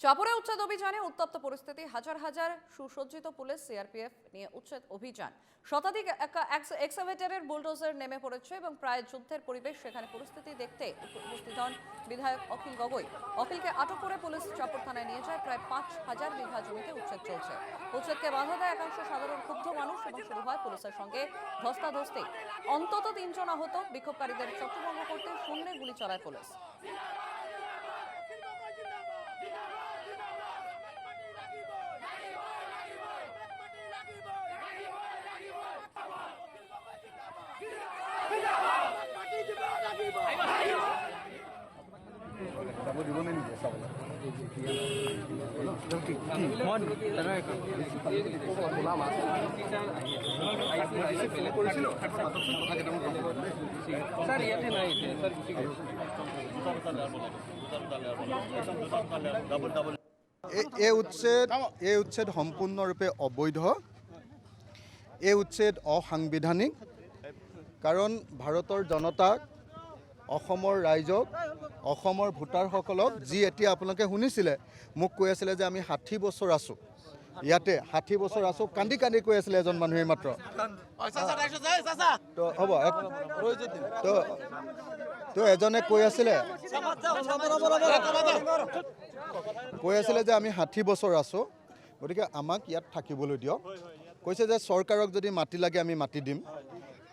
চাপড়ে উচ্ছেদ অভিযানে উত্তপ্ত পরিস্থিতি। হাজার হাজার সুসজ্জিত পুলিশ সিআরপিএফ নিয়ে উচ্ছেদ অভিযান। শতাধিক একা- এক্স- এক্সাভেটরের বুলডোজার নেমে পড়েছে এবং প্রায় যুদ্ধের পরিবেশ সেখানে পরিস্থিতি দেখতে উপস্থিত হন বিধায়ক অখিল গগৈ। অখিলকে আটক করে পুলিশ চাপড় থানায় নিয়ে যায়। প্রায় পাঁচ হাজার বিঘা জমিতে উচ্ছেদ চলছে। উচ্ছেদকে বাধা দেয় একাংশ সাধারণ ক্ষুব্ধ মানুষ এবং শুরু হয় পুলিশের সঙ্গে ধস্তাধস্তি। অন্তত তিনজন আহত। বিক্ষোভকারীদের ছত্রভঙ্গ করতে শূন্যে গুলি চালায় পুলিশ। স্যার ইয়াতে নাই স্যার এই উচ্ছেদ এই উচ্ছেদ সম্পূৰ্ণৰূপে অবৈধ। এই উচ্ছেদ অসাংবিধানিক। কাৰণ ভাৰতৰ জনতাক অসমৰ ৰাইজক, অসমৰ ভোটাৰসকলক যি এতিয়া আপোনালোকে শুনিছিলে, মোক কৈ আছিলে যে আমি ষাঠি বছৰ আছোঁ। ইয়াতে ষাঠি বছৰ আছোঁ, কান্দি কান্দি কৈ আছিলে এজন মানুহে মাত্ৰ। তো, হ'ব তো তো, এজনে কৈ আছিলে কৈ আছিলে যে আমি ষাঠি বছৰ আছোঁ, গতিকে আমাক ইয়াত থাকিবলৈ দিয়ক। কৈছে যে চৰকাৰক যদি মাটি লাগে আমি মাটি দিম।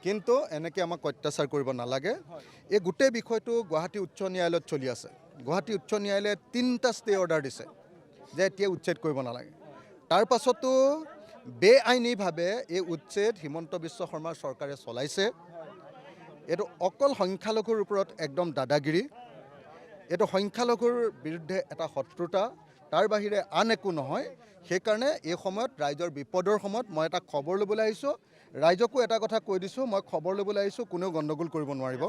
কিন্তু এনেকৈ আমাক অত্যাচাৰ কৰিব নালাগে। এই গোটেই বিষয়টো গুৱাহাটী উচ্চ ন্যায়ালয়ত চলি আছে। গুৱাহাটী উচ্চ ন্যায়ালয়ে তিনিটা ষ্টে অৰ্ডাৰ দিছে, যে এতিয়া উচ্ছেদ কৰিব নালাগে। তাৰ পাছতো এই উচ্ছেদ হিমন্ত বিশ্ব শৰ্মাৰ চৰকাৰে চলাইছে। এইটো অকল সংখ্যালঘুৰ ওপৰত একদম দাদাগিৰি। এইটো সংখ্যালঘুৰ বিৰুদ্ধে এটা শত্ৰুতা। তাৰ বাহিৰে আন একো নহয়। সেইকাৰণে এই সময়ত, ৰাইজৰ বিপদৰ সময়ত মই এটা খবৰ ল'বলৈ আহিছোঁ। ৰাইজকো এটা কথা কৈ দিছোঁ, মই খবৰ ল'বলৈ আহিছোঁ, কোনেও গণ্ডগোল কৰিব নোৱাৰিব।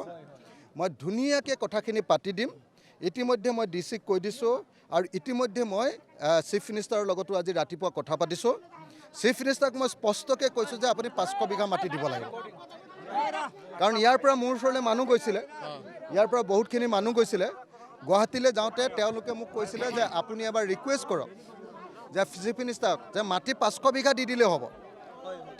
মই ধুনীয়াকৈ কথাখিনি পাতি দিম। ইতিমধ্যে মই ডি চিক কৈ দিছোঁ আৰু ইতিমধ্যে মই চিফ মিনিষ্টাৰৰ লগতো আজি ৰাতিপুৱা কথা পাতিছোঁ। চিফ মিনিষ্টাৰক মই স্পষ্টকৈ কৈছোঁ যে আপুনি পাঁচশো বিঘা মাটি দিব লাগিব কাৰণ ইয়াৰ পৰা মোৰ ওচৰলৈ মানুহ গৈছিলে। ইয়াৰ পৰা বহুতখিনি মানুহ গৈছিলে। গুৱাহাটীলৈ যাওঁতে তেওঁলোকে মোক কৈছিলে যে আপুনি এবাৰ ৰিকুৱেষ্ট কৰক যে চিফ মিনিষ্টাৰক যে মাটি পাঁচশো বিঘা দি দিলেও হ'ব।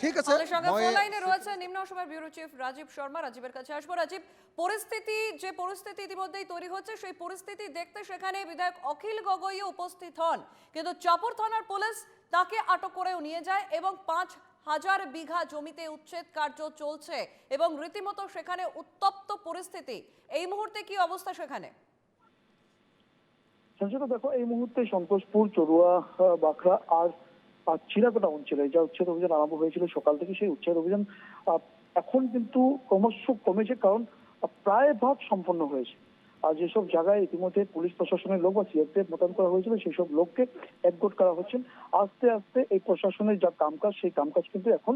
ঠিক আছে আমাদের সঙ্গে ফোন লাইনে রয়েছে নিম্ন সভার ব্যুরো চিফ রাজীব শর্মা। রাজীবের কাছে আসব। রাজীব পরিস্থিতি যে পরিস্থিতি ইতিমধ্যেই তৈরি হচ্ছে সেই পরিস্থিতি দেখতে সেখানে বিধায়ক অখিল গগৈও উপস্থিত হন। কিন্তু চাপড় থানার পুলিশ তাকে আটক করেও নিয়ে যায় এবং পাঁচ হাজার বিঘা জমিতে উচ্ছেদ কার্য চলছে এবং রীতিমতো সেখানে উত্তপ্ত পরিস্থিতি। এই মুহূর্তে কি অবস্থা সেখানে? সঞ্চিত দেখো এই মুহূর্তে সন্তোষপুর চড়ুয়া বাঁকড়া আর চিরাকোটা অঞ্চলে যা উচ্ছেদ অভিযান আরম্ভ হয়েছিল সকাল থেকে সেই উচ্ছেদ অভিযান এখন কিন্তু ক্রমশ কমেছে কারণ প্রায় ভাগ সম্পন্ন হয়েছে। আর যেসব জায়গায় ইতিমধ্যে পুলিশ প্রশাসনের লোক বা সিআরপিএফ মোতায়েন করা হয়েছিল সেই সব লোককে একগোট করা হচ্ছে। আস্তে আস্তে এই প্রশাসনের যা কামকাজ, সেই কামকাজ কিন্তু এখন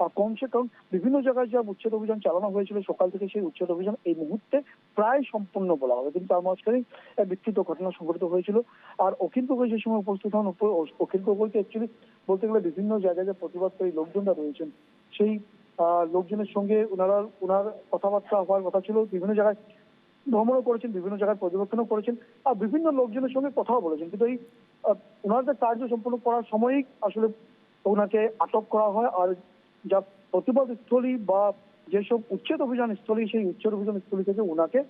কমছে কারণ বিভিন্ন জায়গায় যা উচ্ছেদ অভিযান চালানো হয়েছিল, সকাল থেকে সেই উচ্ছেদ অভিযান এই মুহূর্তে প্রায় সম্পূর্ণ বলা হবে। কিন্তু তার মাঝখানে বিক্ষিপ্ত ঘটনা সংঘটিত হয়েছিল। আর অখিল গগৈ যে সময় উপস্থিত হন অখিল গগৈকে অ্যাকচুয়ালি বলতে গেলে বিভিন্ন জায়গায় যে প্রতিবাদকারী লোকজনরা রয়েছেন, সেই লোকজনের সঙ্গে ওনারা ওনার কথাবার্তা হওয়ার কথা ছিল। বিভিন্ন জায়গায় ভ্রমণও করেছেন, বিভিন্ন জায়গায় পর্যবেক্ষণও করেছেন আর বিভিন্ন লোকজনের সঙ্গে কথাও বলেছেন। কিন্তু এই ওনার যে কার্য সম্পন্ন করার সময়ই আসলে ওনাকে আটক করা হয়। আর যা প্রতিবাদ স্থলী বা যেসব উচ্ছেদ অভিযান স্থলী, সেই উচ্ছেদ অভিযান স্থলী থেকে ওনাকে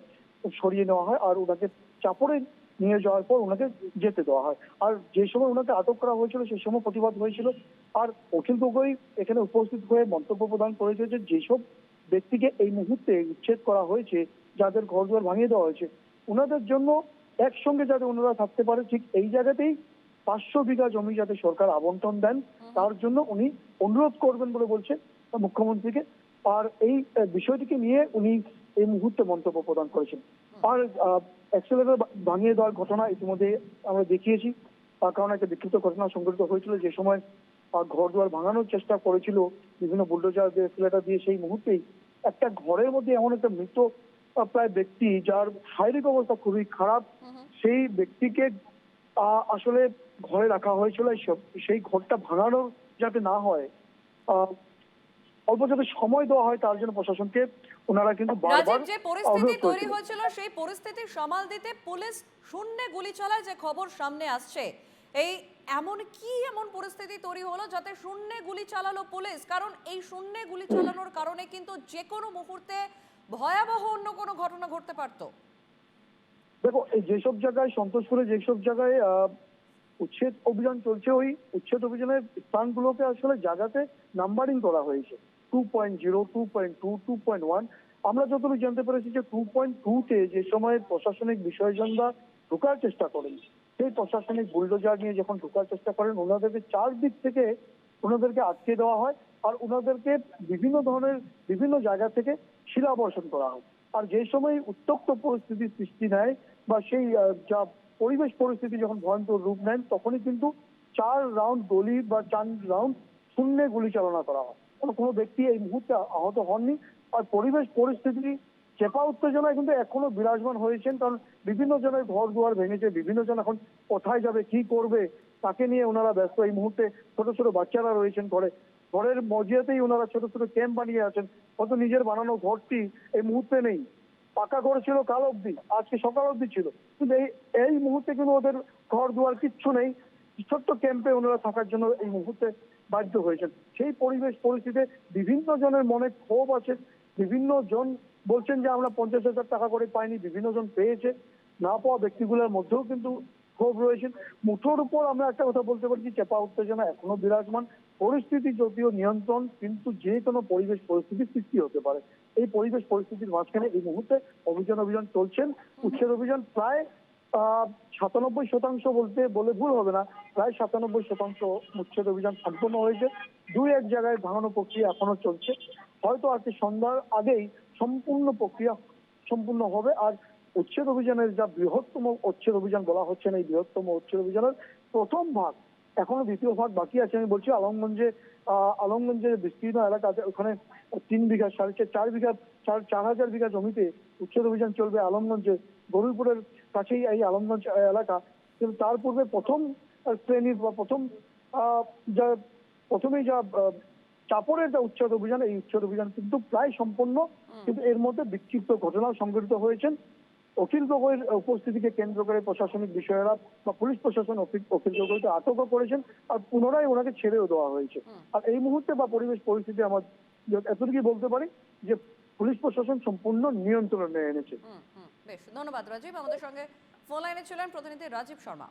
সরিয়ে নেওয়া হয় আর ওনাকে চাপড়ে নিয়ে যাওয়ার পর ওনাকে যেতে দেওয়া হয়। আর যে সময় ওনাকে আটক করা হয়েছিল সেই সময় প্রতিবাদ হয়েছিল। আর অখিল গগৈ এখানে উপস্থিত হয়ে মন্তব্য প্রদান করেছে যে, যেসব ব্যক্তিকে এই মুহূর্তে উচ্ছেদ করা হয়েছে, যাদের ঘর দুয়ার ভাঙিয়ে দেওয়া হয়েছে ওনাদের জন্য একসঙ্গে যাতে ওনারা থাকতে পারে, ঠিক এই জায়গাতেই পাঁচশো বিঘা জমি যাতে সরকার আবন্টন দেন। তার জন্য উনি অনুরোধ করবেন বলে বলছে মুখ্যমন্ত্রীকে। আর এই বিষয়টিকে নিয়ে উনি এই মুহূর্তে মন্তব্য প্রদান করেছেন। আর অ্যাক্সেলেটার ভাঙিয়ে দেওয়ার ঘটনা ইতিমধ্যে আমরা দেখিয়েছি। তার কারণে একটা বিক্ষিপ্ত ঘটনা সংঘটিত হয়েছিল। যে সময় ঘর দুয়ার ভাঙানোর চেষ্টা করেছিল বিভিন্ন বুলডোজার দিয়ে অ্যাক্সেলেটার দিয়ে সেই মুহূর্তেই একটা ঘরের মধ্যে এমন একটা মৃত প্রায় ব্যক্তি যার শারীরিক অবস্থা খুবই খারাপ সেই ব্যক্তিকে আহ, আসলে ঘরে রাখা হয়েছিল সেই ঘরটা ভাঙানো যাতে না হয় অল্প যাতে সময় দেওয়া হয় তার জন্য প্রশাসনকে ওনারা কিন্তু বারবার যে পরিস্থিতি তৈরি হয়েছিল সেই পরিস্থিতি সামাল দিতে পুলিশ শূন্যে গুলি চালায় যে খবর সামনে আসছে। এই এমন কি এমন পরিস্থিতি তৈরি হলো যাতে শূন্যে গুলি চালালো পুলিশ? কারণ এই শূন্যে গুলি চালানোর কারণে কিন্তু যে কোনো মুহূর্তে ভয়াবহ অন্য কোনো ঘটনা ঘটতে পারতো। দেখো যেসব জায়গায় সন্তোষপুরে যেসব জায়গায় উচ্ছেদ অভিযান চলছে ওই উচ্ছেদ অভিযানের স্থানগুলোকে আসলে জায়গাতে নাম্বারিং করা হয়েছে। Two point zero two point two two point one আমরা যতটুকু জানতে পেরেছি যে টু পয়েন্ট টুতে যে সময় প্রশাসনিক বিষয়জনরা ঢোকার চেষ্টা করেন, সেই প্রশাসনিক বুলডোজার নিয়ে যখন ঢোকার চেষ্টা করেন, ওনাদেরকে চারদিক থেকে ওনাদেরকে আটকে দেওয়া হয় আর ওনাদেরকে বিভিন্ন ধরনের বিভিন্ন জায়গা থেকে শিলাবর্ষণ করা হয়। আর যে সময় উত্তক্ত পরিস্থিতির সৃষ্টি নেয় বা সেই যা পরিবেশ পরিস্থিতি যখন ভয়ঙ্কর রূপ নেন, তখনই কিন্তু চার রাউন্ড গুলি বা চার রাউন্ড শূন্যে গুলি চালনা করা হয়। কোনো ব্যক্তি এই মুহূর্তে আহত হননি। আর পরিবেশ পরিস্থিতি চেপা উত্তেজনায় কিন্তু এখনও বিরাজমান হয়েছেন, কারণ বিভিন্ন জনের ঘর দুয়ার ভেঙেছে, বিভিন্ন জন এখন কোথায় যাবে, কি করবে, তাকে নিয়ে ওনারা ব্যস্ত। এই মুহূর্তে ছোট ছোট বাচ্চারা রয়েছেন ঘরে। ঘরের মজিয়াতেই ওনারা ছোট ছোট ক্যাম্প বানিয়ে আছেন। হয়তো নিজের বানানো ঘরটি এই মুহূর্তে নেই। পাকা ঘর ছিল কাল অবধি, আজকে সকাল অব্দি ছিল। কিন্তু এই এই মুহূর্তে কিন্তু ওদের ঘর দুয়ার কিচ্ছু নেই। ছোট্ট ক্যাম্পে ওনারা থাকার জন্য এই মুহূর্তে বাধ্য হয়েছেন। সেই পরিবেশ পরিস্থিতিতে বিভিন্ন জনের মনে ক্ষোভ আছে। বিভিন্ন জন বলছেন যে আমরা পঞ্চাশ হাজার টাকা করে পাইনি, বিভিন্ন জন পেয়েছে। না পাওয়া ব্যক্তিগুলোর মধ্যেও কিন্তু ক্ষোভ রয়েছেন মুঠোর উপর আমরা একটা কথা বলতে পারি যে, চেপা উত্তেজনা এখনও বিরাজমান। পরিস্থিতি যদিও নিয়ন্ত্রণ, কিন্তু যে কোনো পরিবেশ পরিস্থিতির সৃষ্টি হতে পারে। এই পরিবেশ পরিস্থিতির মাঝখানে এই মুহূর্তে অভিযান অভিযান চলছেন। উচ্ছেদ অভিযান প্রায় সাতানব্বই শতাংশ বলতে, বলে ভুল হবে না। প্রায় সাতানব্বই শতাংশ উচ্ছেদ অভিযান সম্পন্ন হয়েছে। দুই এক জায়গায় ভাঙানো প্রক্রিয়া এখনও চলছে। হয়তো আজকে সন্ধ্যার আগেই সম্পূর্ণ প্রক্রিয়া সম্পূর্ণ হবে। আর উচ্ছেদ অভিযানের যা বৃহত্তম উচ্ছেদ অভিযান বলা হচ্ছে না, এই বৃহত্তম উচ্ছেদ অভিযানের প্রথম ভাগ এখনও দ্বিতীয় ভাগ বাকি আছে। আমি বলছি আলমগঞ্জে আলমগঞ্জের বিস্তীর্ণ এলাকা আছে ওখানে তিন বিঘা সাড়ে চার বিঘা চার চার হাজার বিঘা জমিতে উচ্ছেদ অভিযান চলবে আলমগঞ্জে। গরুলপুরের কাছেই এই আলমগঞ্জ এলাকা। কিন্তু তার পূর্বে প্রথম শ্রেণির বা প্রথম আহ, যা প্রথমেই যা চাপড়ের যা উচ্ছেদ অভিযান এই উচ্ছেদ অভিযান কিন্তু প্রায় সম্পন্ন কিন্তু এর মধ্যে বিক্ষিপ্ত ঘটনাও সংঘটিত হয়েছেন। অখিল গগৈর উপস্থিতিকে কেন্দ্র করে প্রশাসনিক বিষয়েরা বা পুলিশ প্রশাসন অখিল গগৈকে আটকও করেছেন আর পুনরায় ওনাকে ছেড়েও দেওয়া হয়েছে। আর এই মুহূর্তে বা পরিবেশ পরিস্থিতি আমার এতটুকুই বলতে পারি যে পুলিশ প্রশাসন সম্পূর্ণ নিয়ন্ত্রণে এনেছে। বেশ ধন্যবাদ রাজীব। আমাদের সঙ্গে ফোন লাইনে ছিলেন প্রতিনিধি রাজীব শর্মা।